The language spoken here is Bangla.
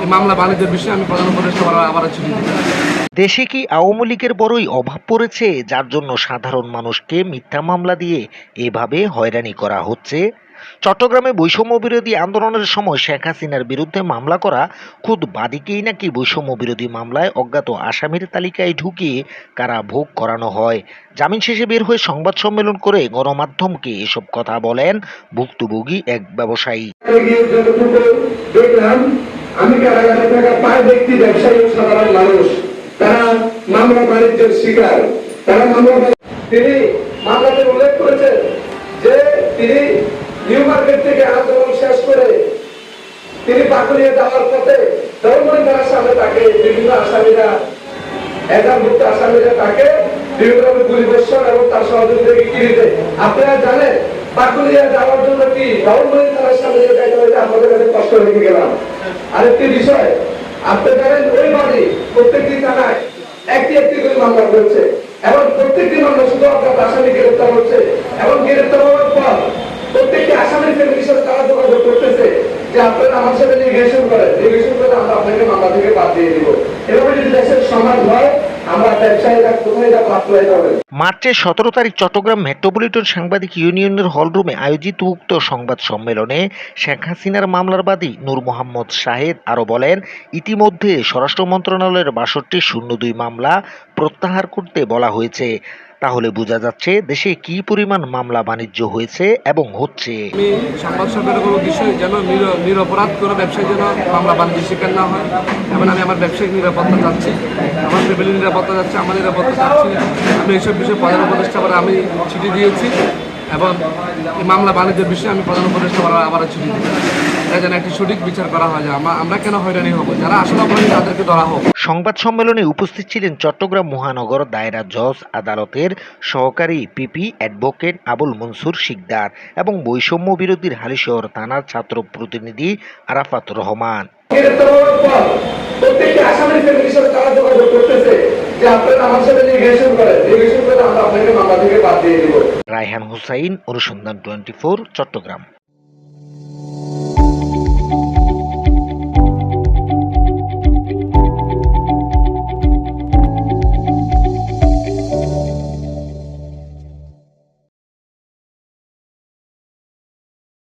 এই মামলা বাণিজ্যের বিষয়ে আমি প্রধান উপদেষ্টা আবার চিঠি দেশে কি আওয়ামী লীগের বড়ই অভাব পড়েছে যার জন্য সাধারণ মানুষকে মিথ্যা মামলা দিয়ে এভাবে হয়রানি করা হচ্ছে? চট্টগ্রামে বৈষম্য বিরোধী আন্দোলনের সময় শেখ হাসিনার বিরুদ্ধে মামলা করা খুদ বাদীকেই নাকি বৈষম্য বিরোধী মামলায় অজ্ঞাত আসামির তালিকায় ঢুকিয়ে কারা ভোগ করানো হয়? জামিন শেষে বের হয়ে সংবাদ সম্মেলন করে গণমাধ্যমকে এসব কথা বলেন ভুক্তভোগী এক ব্যবসায়ী। আমি কারাগারে থাকা পাঁচ ব্যক্তি, ব্যবসায়ী, সাধারণ মানুষ। তারা মামলা বাণিজ্যের শিকার। তারা মামলা তিনি মামলাতে উল্লেখ করেছেন যে তিনি নিউ মার্কেট থেকে আন্দোলন শেষ করে তিনি পাকুলিয়ে যাওয়ার পথে ধর্মী তার সামনে তাকে, বিভিন্ন আসামিরা একাভুক্ত আসামিরা তাকে বিভিন্নভাবে গুলিবর্ষণ এবং তার সহযোগীদেরকে কিনিতে আপনারা জানেন পাকুলিয়া যাওয়ার জন্য কি গভর্নমেন্ট থানার সামনে যাইতে হয়েছে আপনাদের কাছে কষ্ট রেখে গেলাম। আরেকটি বিষয়, আপনি জানেন ওই বাড়ি প্রত্যেকটি থানায় একটি একটি করে মামলা করেছে। এবং প্রত্যেকটি মামলা শুধু আপনার আসামি গ্রেপ্তার হচ্ছে। এবং গ্রেপ্তার হওয়ার পর প্রত্যেকটি আসামির ফ্যামিলির সাথে তারা যোগাযোগ করতেছে যে আপনারা আমার সাথে নির্গেশন করেন। নির্গেশন করে আমরা আপনাকে মামলা থেকে বাদ দিয়ে দিব। এভাবে যদি দেশের সমাজ হয় মার্চের সতেরো তারিখ চট্টগ্রাম মেট্রোপলিটন সাংবাদিক ইউনিয়নের হলরুমে আয়োজিত উক্ত সংবাদ সম্মেলনে শেখ হাসিনার মামলার বাদী নূর মোহাম্মদ শাহেদ আরও বলেন, ইতিমধ্যে স্বরাষ্ট্র মন্ত্রণালয়ের বাষট্টি শূন্য দুই মামলা প্রত্যাহার করতে বলা হয়েছে। তাহলে বোঝা যাচ্ছে দেশে কি পরিমাণ মামলা বাণিজ্য হয়েছে এবং হচ্ছে। সংবাদ সম্মেলনের কোনো বিষয় যেন নির- নিরপরাধ কোনো ব্যবসায়ী যেন মামলা বাণিজ্য শিকার না হয় এবং আমি আমার ব্যবসায়িক নিরাপত্তা চাচ্ছি। আমার ফ্যামিলির নিরাপত্তা চাচ্ছি, আমার নিরাপত্তা চাচ্ছি। আমি এইসব বিষয়ে প্রধান উপদেষ্টা আমি চিঠি দিয়েছি এবং এই মামলা বাণিজ্যের বিষয়ে আমি প্রধান উপদেষ্টা আবার চিঠি। এটা যেন একটি সঠিক বিচার করা হয় যে আমরা কেন হয়রানি হব? যারা আসলে অপরাধী তাদেরকে ধরা হোক। সংবাদ সম্মেলনে উপস্থিত ছিলেন চট্টগ্রাম মহানগর দায়রা জজ আদালতের সহকারী পিপি অ্যাডভোকেট আবুল মনসুর শিকদার এবং বৈষম্য বিরোধীর হালিশহর থানার ছাত্র প্রতিনিধি আরাফাত রহমান। গ্রেপ্তার হওয়ার পর প্রত্যেকটি আসামির ফ্যামিলির সাথে তারা যোগাযোগ করতেছে যে আপনারা আমার সাথে নির্গেশন করেন। নির্গেশন করে আমরা আপনাকে মামলা থেকে বাদ দিয়ে দিব। রায়হান হুসাইন অনুসন্ধান টোয়েন্টি ফোর চট্টগ্রাম।